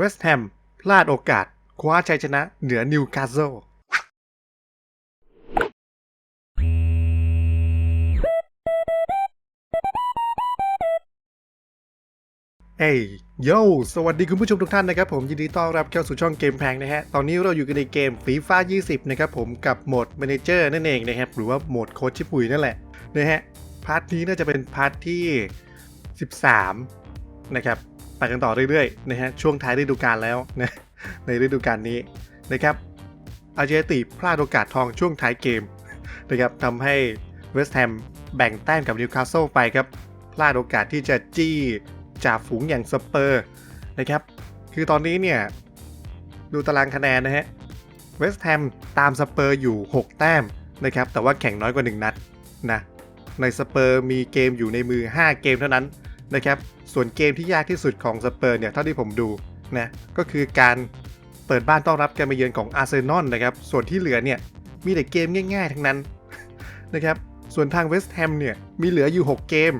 เวสต์แฮมพลาดโอกาส คว้าชัยชนะเหนือนิวคาสเซิลเอ้ยโยสวัสดีคุณผู้ชมทุกท่านนะครับผมยินดีต้อนรับเข้าสู่ช่องเกมแพงนะฮะ ตอนนี้เราอยู่กันในเกมฟีฟ่า20 นะครับผมกับโหมด m ม n เจอร์นั่นเองนะครับ หรือว่าโหมดโค้ชชิปุยนั่นแหละนะฮะ พาร์ทนี้น่าจะเป็นพาร์ทที่ 13 นะครับ ไปกันต่อเรื่อยๆนะฮะช่วงท้ายฤดูกาลแล้วนะในฤดูกาลนี้นะครับอาเจติพลาดโอกาสทองช่วงท้ายเกมนะครับทำให้เวสต์แฮมแบ่งแต้มกับนิวคาสเซิลไปครับ พลาดโอกาสที่จะจี้จ่าฝูงอย่างสเปอร์นะครับ คือตอนนี้เนี่ย ดูตารางคะแนนนะฮะเวสต์แฮมตามสเปอร์อยู่ 6 แต้มนะครับ แต่ว่าแข่งน้อยกว่า 1 นัดนะในสเปอร์มีเกมอยู่ในมือ 5 เกมเท่านั้น นะครับ ส่วนเกมที่ยากที่สุดของสเปอร์เนี่ยเท่าที่ผมดูนะก็คือการเปิดบ้านต้อนรับการมาเยือนของอาร์เซนอลนะครับ ส่วนที่เหลือเนี่ยมีแต่เกมง่าย ๆ ทั้งนั้นนะครับ ส่วนทางเวสต์แฮมเนี่ยมีเหลืออยู่ 6 เกม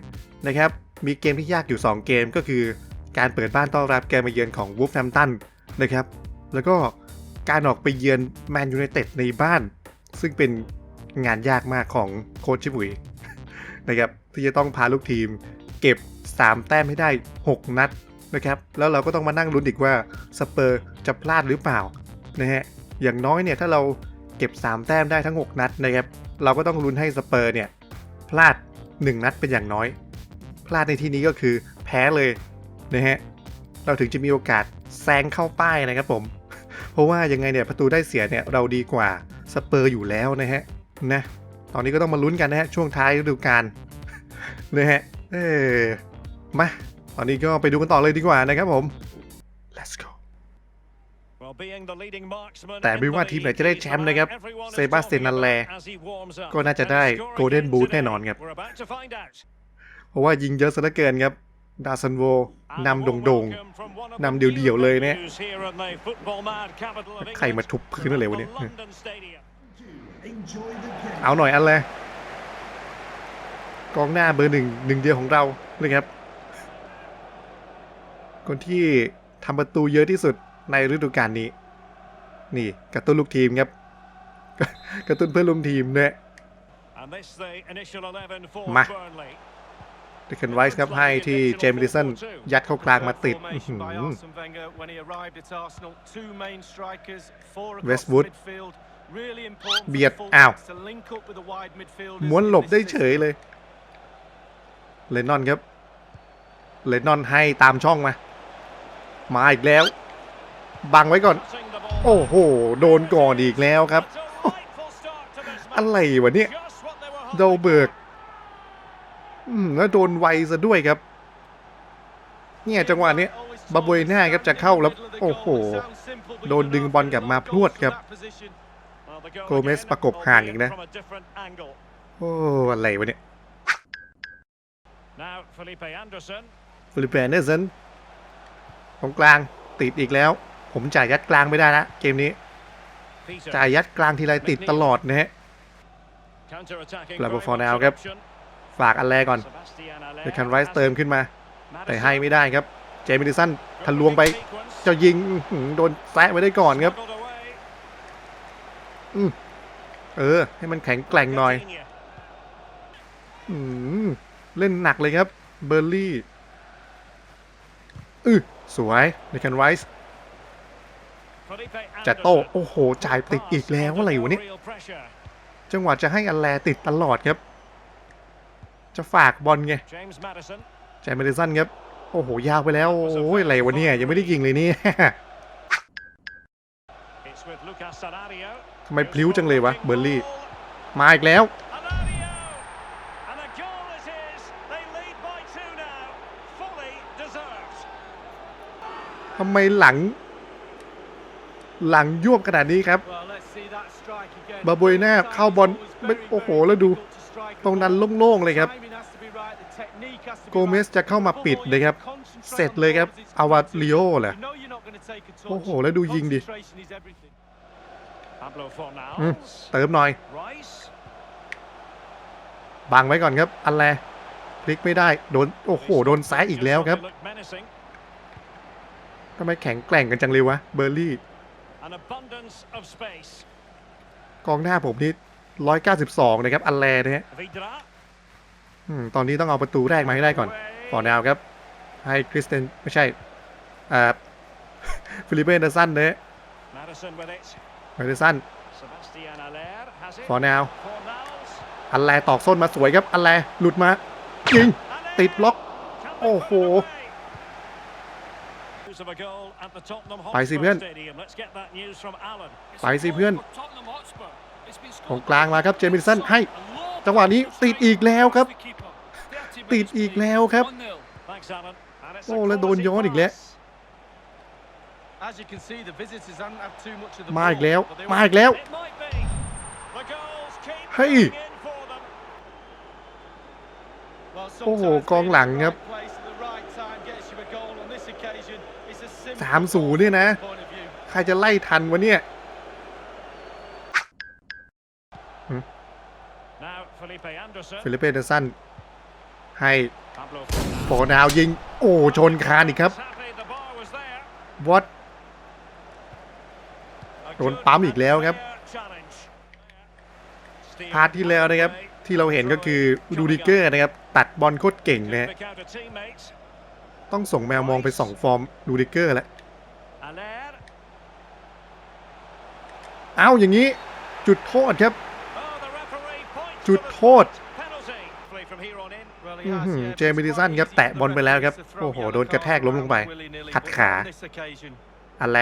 นะครับ มีเกมที่ยากอยู่ 2 เกมก็คือ การเปิดบ้านต้อนรับการมาเยือนของวูฟแฮมตันนะครับ แล้วก็การออกไปเยือนแมนยูไนเต็ดในบ้าน ซึ่งเป็นงานยากมากของโค้ชชิบุยนะครับที่จะต้องพาลูกทีม เก็บ 3 แต้มให้ได้ 6 นัดนะครับ แล้วเราก็ต้องมานั่งลุ้นอีกว่าสเปอร์จะพลาดหรือเปล่านะฮะ อย่างน้อยเนี่ยถ้าเราเก็บ 3 แต้มได้ทั้ง 6 นัดนะครับ เราก็ต้องลุ้นให้สเปอร์เนี่ยพลาด 1 นัดเป็นอย่างน้อย พลาดในที่นี้ก็คือแพ้เลยนะฮะ เราถึงจะมีโอกาสแซงเข้าป้ายนะครับผม เพราะว่ายังไงเนี่ยประตูได้เสียเนี่ยเราดีกว่าสเปอร์อยู่แล้วนะฮะนะ ตอนนี้ก็ต้องมาลุ้นกันนะฮะช่วงท้ายฤดูกาลนะฮะ เออมา ตอนนี้ก็ไปดูกันต่อเลยดีกว่านะครับผม let's go แต่ไม่ว่าทีมไหนจะได้แชมป์นะครับ เซบาสเตียนนันแล ก็น่าจะได้ Golden Boot แน่นอนครับ เพราะว่ายิงเยอะซะเหลือเกินครับ ดาซันโวนำโด่งๆนำเดี่ยวๆเลยเนี่ย ใครมาทุบพื้นอะไรวะเนี่ย เอาหน่อยอันเลย กองหน้าเบอร์หนึ่งหนึ่งเดียวของเรานะครับ คนที่ทำประตูเยอะที่สุดในฤดูกาลนี้ นี่กระตุ้นลูกทีมครับ กระตุ้นเพื่อนร่วมทีมเนี่ยมาเดคันไวส์ครับให้ที่เจมส์ดิสันยัดเข้ากลางมาติดอื้อหือ Westwood เบียด อ้าว ม้วนหลบได้เฉยเลย เลนนอนครับเลนนอนให้ตามช่องมา มาอีกแล้ว บังไว้ก่อน โอ้โห โดนก่อนอีกแล้วครับ อะไรวะเนี่ยโดเบิร์กอืมแล้วโดนไวซะด้วยครับ เนี่ยจังหวะนี้บาโบยหน่าครับจะเข้าแล้ว โอ้โห โดนดึงบอลกลับมาพรวดครับ โกเมสประกบห่างอีกนะ โอ้ อะไรวะเนี่ย ฟิลิปเปแอนเดอร์สันฟิลิปเปนเนอร์สันตรงกลางติดอีกแล้ว ผมจ่ายยัดกลางไม่ได้นะเกมนี้ จ่ายยัดกลางทีไรติดตลอดนะฮะลาโบฟอร์นาวครับ ฝากอันแรกก่อนเดคันไรส์เติมขึ้นมา แต่ให้ไม่ได้ครับ เจมิดิสันทะลวงไปจะยิงอื้อหือโดนแซะไว้ได้ก่อนครับเออ ให้มันแข็งแกร่งหน่อย อืม เล่นหนักเลยครับเบอร์ลี่อือสวยเดคันไรส์จะโตโอ้โห จ่ายติดอีกแล้วอะไรวะเนี่ยจังหวะจะให้อันแลติดตลอดครับ จะฝากบอลไงแจมิดิสันครับ โอ้โห ยาวไปแล้ว โอ้ยอะไรวะเนี่ย ยังไม่ได้ยิงเลยเนี่ยทำไมพลิ้วจังเลยวะเบอร์ลี่ มาอีกแล้ว ทำไมหลัง หลังยวบขนาดนี้ครับบาโบยน่าเข้าบอลไม่โอ้โห แล้วดู ตรงนั้นโล่งๆเลยครับ โกเมสจะเข้ามาปิดเลยครับ เสร็จเลยครับอาวาริโอแหละโอ้โห แล้วดูยิงดิอืมเติมหน่อย บังไว้ก่อนครับ อันแลพลิกไม่ได้ โดน โอ้โห โดนซ้ายอีกแล้วครับ ทำไมแข็งแกร่งกันจังเลยวะเบอร์ลี่ An abundance of space. กองหน้าผมนี่ร้อยเก้าสิบสองนะครับอันแลนะฮะ Vidra. อืมตอนนี้ต้องเอาประตูแรกมาให้ได้ก่อนฟอร์นาวครับ ให้คริสเตนไม่ใช่อ่าฟิลิปเปนเดอร์สันนะฮะ Madison with it. เดอร์สัน Sebastian Aller has it. ฟอร์นาว Fornals. อันแลตอกส้นมาสวยครับอันแลหลุดมายิง Aller. ติดบล็อก Can they โอ้โห ไปสิ Hotspur เพื่อน Stadium. Let's get that news from Alan. ไปสิเพื่อน ของกลางมาครับเจมิสันให้ จังหวะนี้ติดอีกแล้วครับ ติดอีกแล้วครับ Thanks, Alan. And it's a โอ้แล้วโดน quality ย้อนอีกแล้ว pass. As you can see, the visitors haven't had too much of the มาอีกแล้ว ball, but they มาอีกแล้ว It might be. The goals keep Hey. coming in for them. Well, โอ้โห sometimes กองหลังครับ สามศูนย์เนี่ยนะ ใครจะไล่ทันวะเนี่ยฟิลิปเปเดอร์สันให้พอนาวยิง โอ้ชนคานอีกครับวอตโดนปั๊มอีกแล้วครับ พาร์ทที่แล้วนะครับ ที่เราเห็นก็คือดูดิเกอร์นะครับ ตัดบอลโคตรเก่งนะ ต้องส่งแมวมองไปสองฟอร์มดูดิเกอร์แล้ว Aller. เอ้าอย่างนี้จุดโทษครับ Oh, the referee points จุด to the โทษ penalty. Play from here on in. Well, he อื้อ has, หือ yeah, เจมิดิสันครับแตะบอลไปแล้วครับ โอ้โห โดนกระแทกล้มลงไป ขัดขา On this occasion, อันแล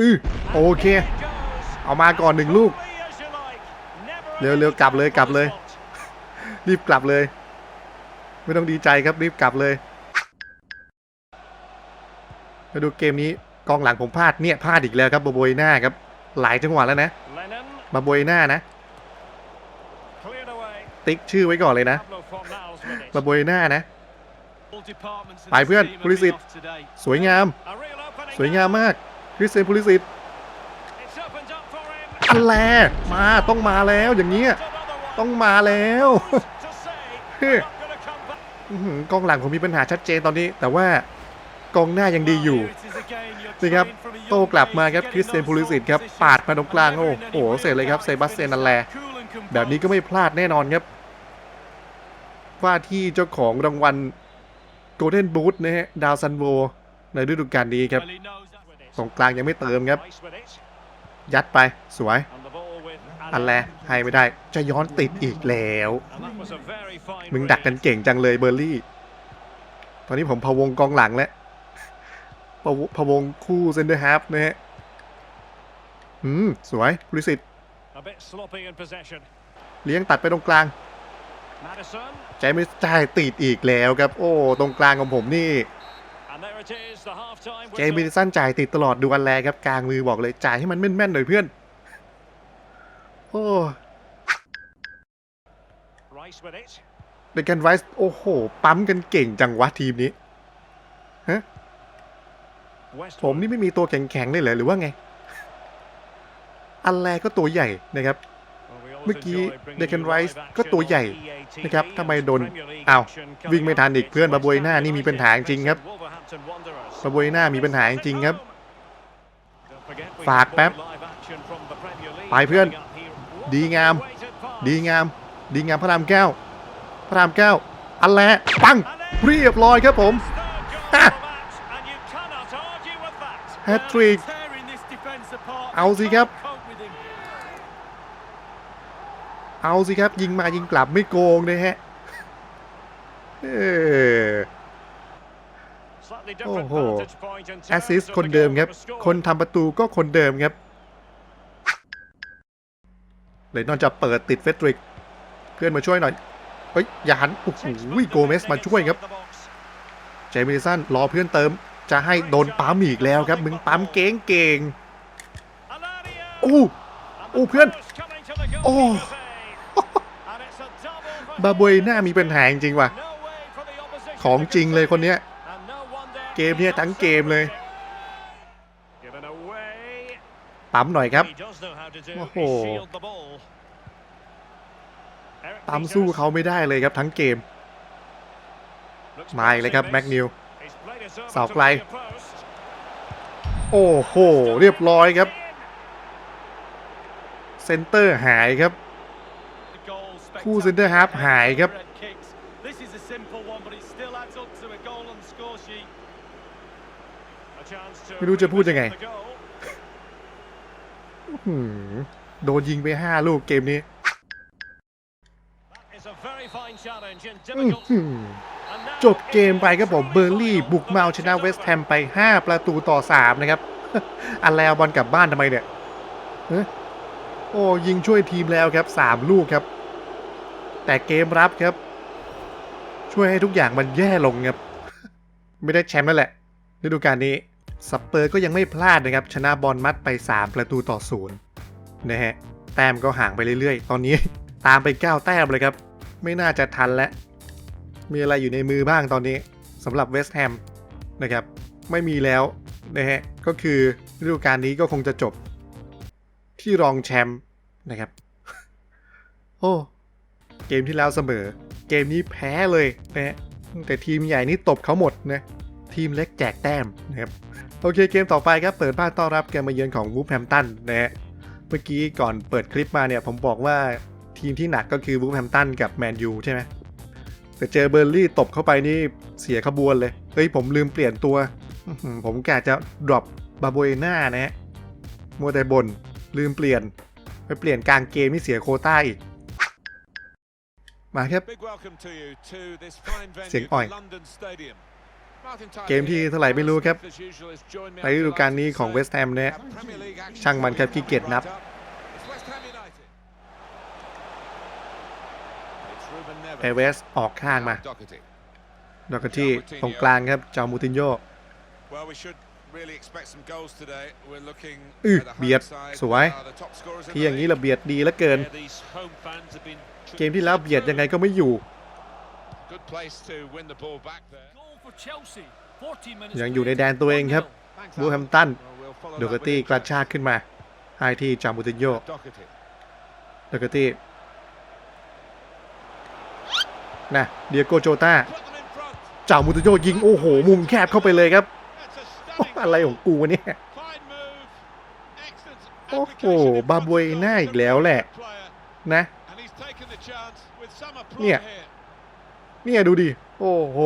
อือโอเค It goes. เอามาก่อนหนึ่งลูก Be as you like. Never เร็วเร็วกลับเลยกลับเลย รีบกลับเลย ไม่ต้องดีใจครับรีบกลับเลยมาดูเกมนี้กองหลังผมพลาดเนี่ยพลาดอีกแล้วครับบาโบยหน้าครับ หลายจังหวะแล้วนะ Lennon บาโบยหน้านะ cleared away. ติ๊กชื่อไว้ก่อนเลยนะ Pablo Fornals with it. บาโบยหน้านะ all departments of ไป this เพื่อน team have ภูริสิทธิ์ been off today. สวยงาม A real opening สวยงาม now. มากคริสเซนพูลิสิต It's opened up for him. อันแลมาต้องมาแล้วอย่างเงี้ย It's another one. ต้องมาแล้ว กองหลังผมมีปัญหาชัดเจนตอนนี้ แต่ว่ากองหน้ายังดีอยู่นี่ครับโต้กลับมาครับคริสเตียนพูลิสิตครับปาดมาตรงกลางโอ้โหเสร็จเลยครับเซบาสเตียนนันแลแบบนี้ก็ไม่พลาดแน่นอนครับ ว่าที่เจ้าของรางวัลโกลเด้นบูธนะฮะดาวซันโวในฤดูกาลนี้ครับตรงกลางยังไม่เติมครับ ยัดไปสวย อันแล Allen. ให้ไม่ได้จะย้อนติดอีกแล้ว And that was a very fine มึงดักกัน read. เก่งจังเลยเบอร์ลี่ ตอนนี้ผมพะวงกองหลังแล้วพะวพะวงคู่เซนเตอร์ฮาฟนะฮะอืม สวยบริสิต A bit sloppy in possession. เลี้ยงตัดไปตรงกลาง Madison. ใจไม่จ่ายติดอีกแล้วครับ โอ้ ตรงกลางของผมนี่ And there it is, the half-time เจมิ whistle. สันจ่ายติดตลอดดูอันแลครับกลางมือบอกเลยจ่ายให้มันแม่นๆหน่อยเพื่อน โอ้ Rice with it. เดกันไรส์โอ้โห ปั๊มกันเก่งจังวะทีมนี้ Westwood. ผมนี่ไม่มีตัวแข็งๆเลยเหรอหรือว่าไง อันแลก็ตัวใหญ่นะครับ Well, we always เมื่อกี้ enjoy bringing Declan you Rice live ก็ตัว action ใหญ่ on EA TV นะครับทำไมโดน and Premier League อ้าว action coming วิ่งไม่ทันอีก up. เพื่อน It's บาบวย West หน้า Ham นี่มีปัญหาจริงๆครับ Wolverhampton Wanderers. บาบวยหน้ามีปัญหาจริงๆครับ Don't forget we ฝาก have แป๊บ more live action from the Premier League ไปเพื่อน coming up here. ดีงาม Wonderfully weighted pass. ดีงาม ดีงามพระรามเก้าพระรามเก้าอันแลปังเรียบร้อยครับผม Third goal of the match, and you cannot argue with that. แฮตทริก Tearing this defence apart. เอาสิครับ Can't cope with him. เอาสิครับ ยิงมายิงกลับไม่โกงนะฮะเออ Slightly โอ้ different โห vantage point in แอส terms ซิส of คน the เดิม goal ครับ that was scored. คนทำประตูก็คนเดิมครับ เลยนอนจะเปิดติดเฟตริก เพื่อนมาช่วยหน่อย เฮ้ย อย่าหันโอ้โหโกเมสมาช่วยครับ เจมิสันรอเพื่อนเติม จะให้โดนปั๊มอีกแล้วครับ มึงปั๊มเก่งเก่งอู้ And โอ้เพื่อน โอ้บาบวยหน้ามีปัญหาจริงว่ะ ของจริงเลยคนเนี้ย เกมเนี้ยทั้งเกมเลย ปั๊มหน่อยครับ He does know how to do. โอ้โห He shield the ball. Eric ปั๊มสู้ Peters. เขาไม่ได้เลยครับทั้งเกม มาอีกเลยครับแม็กนิวเสาเสาไกไกลลโอ้โห เรียบร้อยครับ เซนเตอร์หายครับ คู่เซนเตอร์ฮาร์ฟหายครับ ไม่รู้จะพูดยังไง หืมโดนยิงไป5ลูกเกมนี้อื้อหือจบเกมไปครับผมเบอร์ลี่ บุกมาเอาชนะเวสต์แฮมไป 5 ประตูต่อ 3 นะครับ อันแล้วบอลกลับบ้านทำไมเนี่ยเอ้ยโอ้ยิงช่วยทีมแล้วครับ 3 ลูกครับ แต่เกมรับครับ ช่วยให้ทุกอย่างมันแย่ลงครับ ไม่ได้แชมป์นั่นแหละฤดูกาลนี้ สเปอร์ก็ยังไม่พลาดนะครับ ชนะบอลมัดไป 3 ประตูต่อศูนย์นะฮะ แต้มก็ห่างไปเรื่อยๆ ตอนนี้ตามไป 9 แต้มเลยครับ ไม่น่าจะทันแล้ว มีอะไรอยู่ในมือบ้างตอนนี้สำหรับเวสต์แฮมนะครับ ไม่มีแล้วนะฮะ ก็คือฤดูกาลนี้ก็คงจะจบ ที่รองแชมป์นะครับ โอ้เกมที่แล้วเสมอ เกมนี้แพ้เลยนะฮะแต่ทีมใหญ่นี่ตบเขาหมดนะทีมเล็กแจกแต้มนะครับ โอเคเกมต่อไปครับเปิดบ้านต้อนรับเกมมาเยือนของวูฟแฮมตันนะฮะเมื่อกี้ก่อนเปิดคลิปมาเนี่ยผมบอกว่าทีมที่หนักก็คือวูฟแฮมตันกับแมนยูใช่ไหมแต่เจอเบอร์ลี่ตบเข้าไปนี่เสียขบวนเลย เฮ้ยผมลืมเปลี่ยนตัวอื้อหือผมกะจะดรอปบาโบเอน่านะฮะมัวแต่บนลืมเปลี่ยน ไปเปลี่ยนกลางเกมนี่เสียโควต้าอีกมาครับเสียงอ่อย เกมที่เท่าไหร่ไม่รู้ครับ ในฤดูกาลนี้ของเวสต์แฮมเนี่ยช่างมันครับขี้เกียจนับ เอเวสออกข้างมาดอกที่ตรงกลางครับจอมูตินโยอือเบียดสวย ที่อย่างนี้ระเบียดดีเหลือเกิน เกมที่แล้วเบียดยังไงก็ไม่อยู่ ยังอยู่ในแดนตัวเองครับวูแฮมตันโดกตี้กระชากขึ้นมาให้ที่จามูตินโยโดกตี้นะเดียโกโจตาจามูตินโยยิงโอ้โห มุมแคบเข้าไปเลยครับ อะไรของกูวะเนี่ยโอ้โห บาบวยหน้าอีกแล้วแหละ นะ เนี่ย เนี่ยดูดิ โอ้โห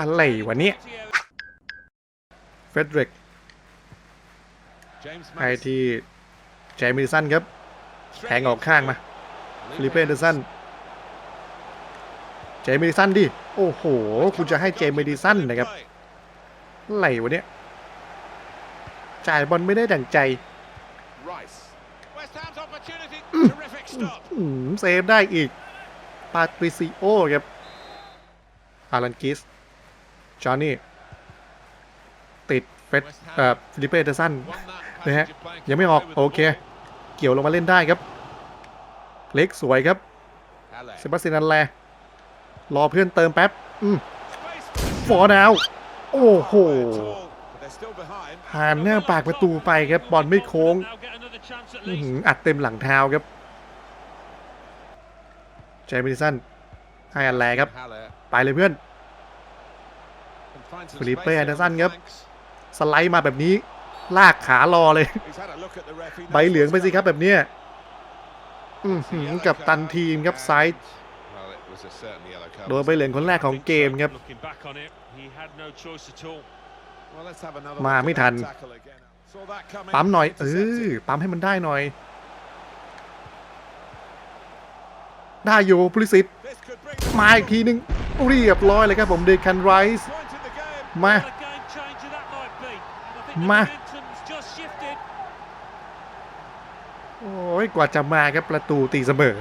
อะไรวะเนี่ยเฟดริกให้ที่เจมิสันครับแทงออกข้างมาฟิลิปเป้เดอร์สันเจมิสันดิ โอ้โห คุณจะให้เจมิดิสันนะครับอะไรวะเนี่ยจ่ายบอลไม่ได้ดั่งใจอืมเซฟได้อีก ปาตริซิโอครับอารันกิสจอห์นนี่ติดเฟสเอ่อฟิลิปเปเดอร์สันนะฮะยังไม่ออกโอเค เกี่ยวลงมาเล่นได้ครับ เล็กสวยครับเซบาสเตียนนันแลรอเพื่อนเติมแป๊บอืมฟอร์ดาวโอ้โหผ่านหน้าปากประตูไปครับบอลไม่โค้งอัดเต็มหลังเท้าครับ จมิสันให้อันแลครับ ไปเลยเพื่อนฟิลิปเป้แอนเดอร์สันครับ สไลด์มาแบบนี้ ลากขารอเลย ใบเหลืองไปสิครับแบบเนี้ยอื้อหือกับตันทีมครับไซด์โดนใบเหลืองคนแรกของเกมครับ มาไม่ทัน ปั๊มหน่อย เออ ปั๊มให้มันได้หน่อย ได้อยู่พลิสิตมาอีกทีนึงเรียบร้อยเลยครับผมเดคันไรส์มามาโอ้ยกว่าจะมาครับประตูตีเสมอ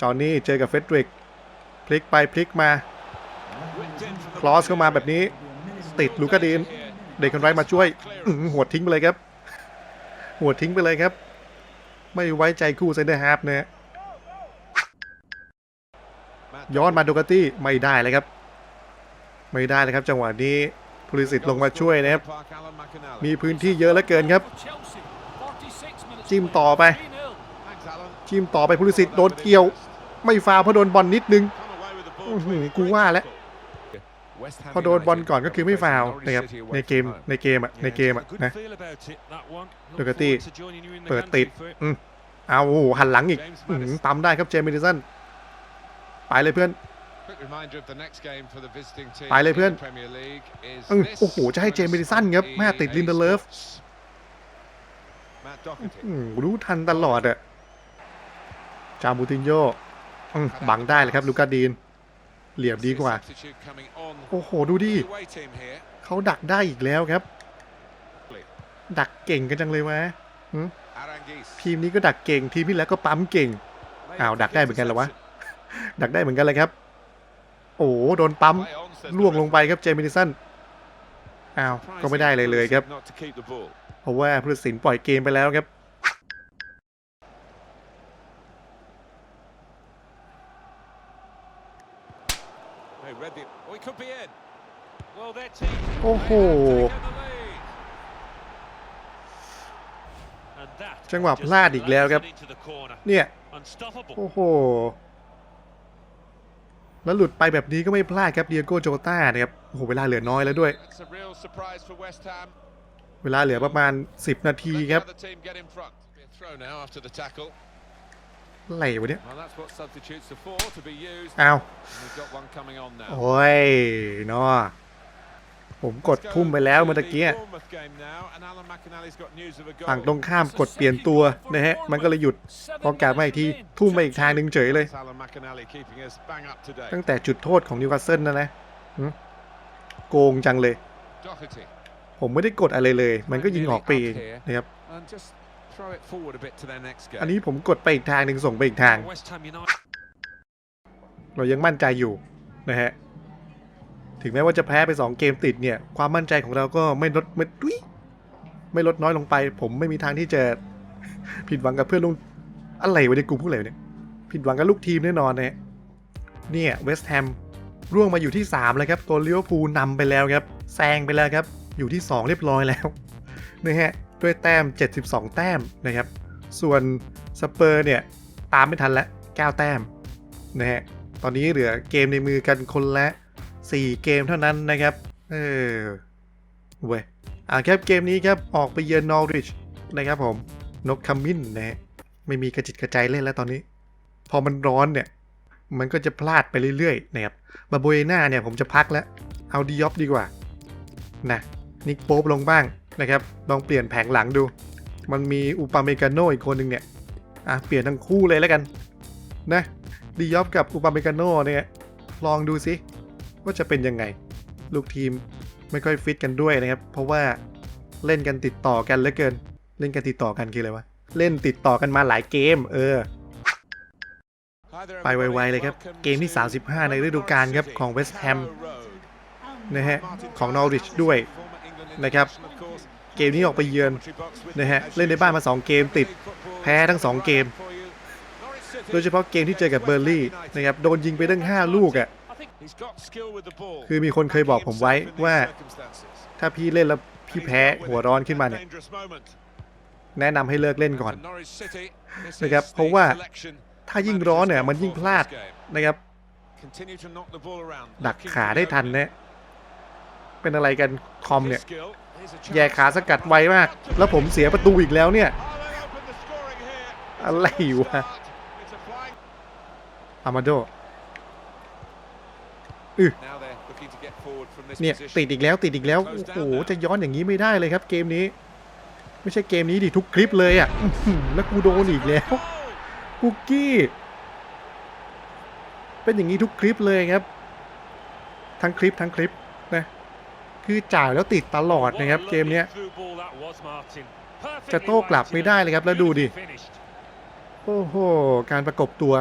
จอห์นนี่เจอกับเฟดริก พลิกไปพลิกมา คลอสเข้ามาแบบนี้ ติดลูกาดีน เด็กคนไร้มาช่วยหัวทิ้งไปเลยครับ หัวทิ้งไปเลยครับ ไม่ไว้ใจคู่เซนเตอร์ฮาร์ฟนะฮะ ย้อนมาโดกาตี้ไม่ได้เลยครับ ไม่ได้เลยครับ จังหวะนี้พลิสิตลงมาช่วยนะครับ มีพื้นที่เยอะเหลือเกินครับ จิ้มต่อไป จิ้มต่อไปพลิสิตโดนเกี่ยว ไม่ฟาวเพราะโดนบอลนิดนึงกูว่าแล้วพอโดนบอลก่อนก็คือไม่ฟาวนะครับในเกมในเกมอะในเกมอะนะดูกาตี้เปิดติดอืมเอาหันหลังอีกอื้อหือปั๊มได้ครับเจมิดิสัน ไปเลยเพื่อน ไปเลยเพื่อนอืมโอ้โห จะให้เจมิดิสันครับแม่ติดลินเดเลฟอืมรู้ทันตลอดอะจามูตินโยอืมบังได้เลยครับ ลูกาดีน เหลี่ยมดีกว่า โอ้โห ดูดิ เขาดักได้อีกแล้วครับ ดักเก่งกันจังเลยวะทีมนี้ก็ดักเก่ง ทีมที่แล้วก็ปั๊มเก่ง อ้าว ดักได้เหมือนกันเหรอวะ ดักได้เหมือนกันเลยครับ โอ้โหโดนปั๊มล่วงลงไปครับเจมินิสันอ้าวก็ไม่ได้เลยเลยครับ เพราะว่าผู้ตัดสินปล่อยเกมไปแล้วครับโอ้โห จังหวะพลาดอีกแล้วครับ เนี่ย โอ้โห แล้วหลุดไปแบบนี้ก็ไม่พลาดครับเดียโก้โจต้านะครับโอ้โหเวลาเหลือน้อยแล้วด้วย เวลาเหลือประมาณ 10 นาทีครับอะไรวะเนี่ยอ้าวโอ้ยเนาะ ผมกดทุ่มไปแล้วเมื่อกี้ฝั่งตรงข้ามกดเปลี่ยนตัวนะฮะ มันก็เลยหยุด พอกลับมาอีกทีทุ่มไปอีกทางหนึ่งเฉยเลย ตั้งแต่จุดโทษของนิวคาสเซิลนะนะโกงจังเลย ผมไม่ได้กดอะไรเลย มันก็ยิงออกไปเองนะครับอันนี้ผมกดไปอีกทางหนึ่งส่งไปอีกทาง เรายังมั่นใจอยู่นะฮะ ถึงแม้ว่าจะแพ้ไป 2 เกมติดเนี่ย ความมั่นใจของเราก็ไม่ลดไม่ดุยไม่ลดน้อยลงไป ผมไม่มีทางที่จะผิดหวังกับเพื่อนลุงอะไรวะเนี่ยกูพูดอะไรวะเนี่ยผิดหวังกับลูกทีมแน่นอนนะฮะเนี่ยเวสต์แฮมร่วงมาอยู่ที่3แล้วครับ ตัวเลิเวอร์พูลนำไปแล้วครับ แซงไปแล้วครับ อยู่ที่ 2 เรียบร้อยแล้วนะฮะด้วยแต้ม 72 แต้มนะครับ ส่วนสเปอร์เนี่ย ตามไม่ทันแล้ว9แต้มนะฮะตอนนี้เหลือเกมในมือกันคนละ 4 เกมเท่านั้นนะครับ เออเว้ยอ่าครับเกมนี้ครับออกไปเยือนนอริชนะครับผมนกคัมมินนะฮะไม่มีกระจิตกระใจเล่นแล้วตอนนี้ พอมันร้อนเนี่ย มันก็จะพลาดไปเรื่อยๆนะครับบาโบเอน่าเนี่ยผมจะพักแล้ว เอาดิยอปดีกว่านะนิกโป๊ปลงบ้างนะครับ ลองเปลี่ยนแผงหลังดู มันมีอุปาเมกาโนอีกคนหนึ่งเนี่ยอะเปลี่ยนทั้งคู่เลยแล้วกันนะดิยอปกับอุปาเมกาโนเนี่ยลองดูสิ ว่าจะเป็นยังไง ลูกทีมไม่ค่อยฟิตกันด้วยนะครับ เพราะว่าเล่นกันติดต่อกันเหลือเกิน เล่นกันติดต่อกันคืออะไรวะ เล่นติดต่อกันมาหลายเกม เออ ไปไวๆเลยครับ เกมที่ 35 ในฤดูกาลครับของเวสต์แฮมนะฮะของนอริชด้วยนะครับ เกมนี้ออกไปเยือนนะฮะเล่นในบ้านมา 2 เกมติดแพ้ทั้ง 2 เกม โดยเฉพาะเกมที่เจอกับเบอร์ลี่นะครับโดนยิงไปตั้ง 5 ลูกอะ่ะ คือมีคนเคยบอกผมไว้ว่า ถ้าพี่เล่นแล้วพี่แพ้หัวร้อนขึ้นมาเนี่ยแนะนำให้เลิกเล่นก่อนนะครับเพราะว่าถ้ายิ่งร้อนเนี่ยมันยิ่งพลาดนะครับ ดักขาได้ทันนะเป็นอะไรกันคอมเนี่ยแย่ขาสกัดไวมาก แล้วผมเสียประตูอีกแล้วเนี่ย อะไรวะอามาโด เนี่ยติดอีกแล้วติดอีกแล้ว โอ้โห จะย้อนอย่างนี้ไม่ได้เลยครับเกมนี้ ไม่ใช่เกมนี้ดิทุกคลิปเลยอะอื้อหือแล้วกูโดนอีกแล้วคุกกี้ เป็นอย่างนี้ทุกคลิปเลยครับ ทั้งคลิปทั้งคลิปนะคือจ่ายแล้วติดตลอดนะครับ เกมเนี้ยจะโต้กลับไม่ได้เลยครับแล้วดูดิโอ้โห การประกบตัว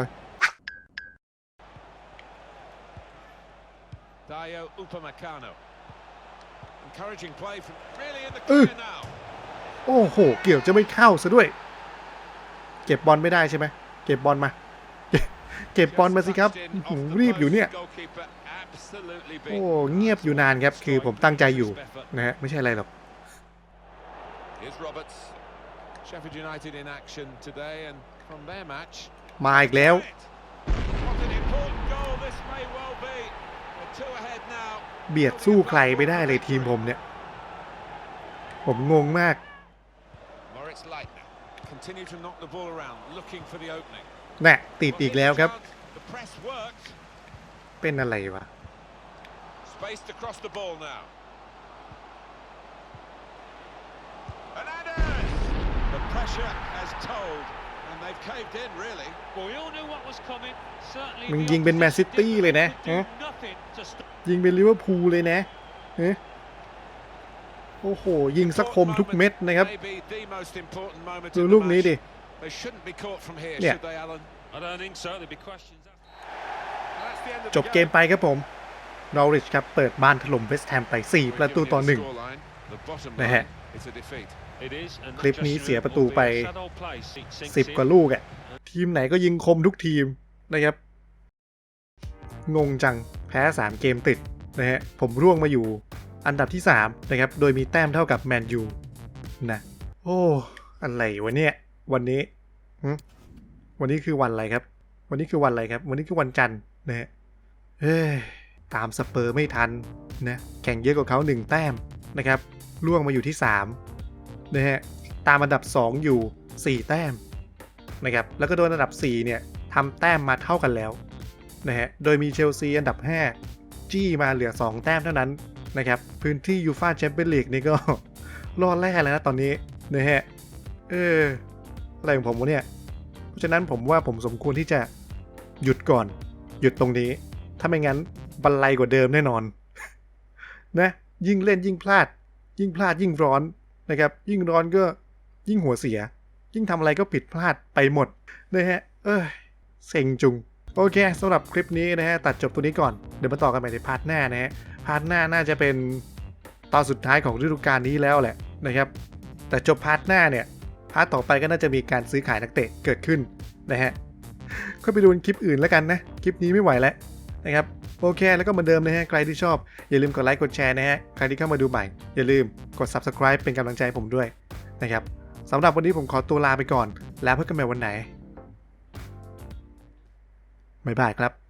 อื้อโอ้โห เกี่ยวจะไม่เข้าซะด้วย เก็บบอลไม่ได้ใช่ไหม เก็บบอลมา เก็บบอลมาสิครับอื้อหือรีบอยู่เนี่ย โอ้เงียบอยู่นานครับ คือผมตั้งใจอยู่นะฮะไม่ใช่อะไรหรอก มาอีกแล้ว เบียดสู้ใครไม่ได้เลยทีมผมเนี่ย ผมงงมาก Moritz Leitner continue to knock the ball around, looking for the opening. แน่ติดอีกแล้วครับ The press worked. เป็นอะไรวะ Spaced across the ball now. Hernandez! The pressure has told, and they've caved in, really. Well, we all knew what was coming. Certainly มึง the ยิงเป็นแมนซิ opposition ตี้เลยนะ ยิงเป็นลิเวอร์พูลเลยนะเอ๊ะโอ้โห ยิงสักคมทุกเม็ดนะครับ Maybe the most important moment ดู in the ลูกนี้ match. ดิ They shouldn't be caught from here, Yeah. should they, Alan? I don't think so. There'll be questions. That's the end of จบเกมไปครับผมนอริชครับ เปิดบ้านถล่มเวสต์แฮมไป 4 ประตูต่อ1 The bottom นะ line, ฮะ it's a defeat. It is, and that คลิปนี้ dressing เสีย room ประตู will be ไป a sad old place. It sinks 10 in. กว่าลูกอะทีมไหนก็ยิงคมทุกทีมนะครับ งงจัง แพ้ 3 เกมติดนะฮะผมร่วงมาอยู่อันดับที่ 3 นะครับ โดยมีแต้มเท่ากับแมนยูนะโอ้อะไรวะเนี่ย วันนี้วันนี้คือวันอะไรครับ วันนี้คือวันอะไรครับ วันนี้คือวันจันทร์นะฮะเฮ้ยตามสเปอร์ไม่ทันนะแข่งเยอะกว่าเขาหนึ่งแต้มนะครับล่วงมาอยู่ที่3นะฮะตามอันดับ 2 อยู่ 4 แต้มนะครับแล้วก็โดนอันดับ 4 เนี่ยทำแต้มมาเท่ากันแล้ว นะฮะ โดยมีเชลซีอันดับ 5 จี้มาเหลือ 2 แต้มเท่านั้นนะครับ พื้นที่ยูฟาแชมเปี้ยนลีกนี่ก็รอดแรกแล้วนะตอนนี้นะฮะ เออ อะไรของผมวะเนี่ย เพราะฉะนั้นผมว่าผมสมควรที่จะหยุดก่อน หยุดตรงนี้ ถ้าไม่งั้นบันไลกว่าเดิมแน่นอน นะ ยิ่งเล่นยิ่งพลาด ยิ่งพลาดยิ่งร้อนนะครับ ยิ่งร้อนก็ยิ่งหัวเสีย ยิ่งทำอะไรก็ผิดพลาดไปหมดนะฮะ เอ้ยเซ็งจุง โอเคสำหรับคลิปนี้นะฮะตัดจบตัวนี้ก่อนเดี๋ยวมาต่อกันใหม่ในพาร์ทหน้านะฮะพาร์ทหน้าน่าจะเป็นตอนสุดท้ายของฤดูกาลนี้แล้วแหละนะครับแต่จบพาร์ทหน้าเนี่ยพาร์ทต่อไปก็น่าจะมีการซื้อขายนักเตะเกิดขึ้นนะฮะก็ไปดูคลิปอื่นแล้วกันนะคลิปนี้ไม่ไหวแล้วนะครับโอเคแล้วก็เหมือนเดิมนะฮะใครที่ชอบอย่าลืมกดไลค์กดแชร์นะฮะใครที่เข้ามาดูใหม่อย่าลืมกด subscribe เป็นกำลังใจผมด้วยนะครับสำหรับวันนี้ผมขอตัวลาไปก่อน แล้วพบกันใหม่วันไหน บ๊ายบายครับ